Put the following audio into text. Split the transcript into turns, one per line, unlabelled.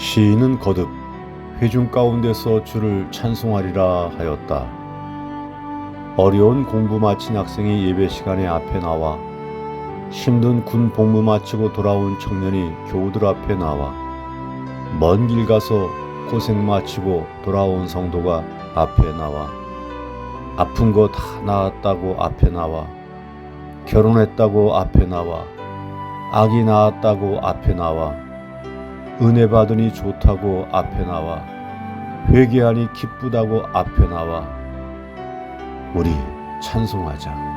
시인은 거듭 회중 가운데서 주를 찬송하리라 하였다. 어려운 공부 마친 학생이 예배 시간에 앞에 나와 힘든 군 복무 마치고 돌아온 청년이 교우들 앞에 나와 먼 길 가서 고생 마치고 돌아온 성도가 앞에 나와 아픈 거 다 나았다고 앞에 나와 결혼했다고 앞에 나와 아기 낳았다고 앞에 나와 은혜 받으니 좋다고 앞에 나와 회개하니 기쁘다고 앞에 나와 우리 찬송하자.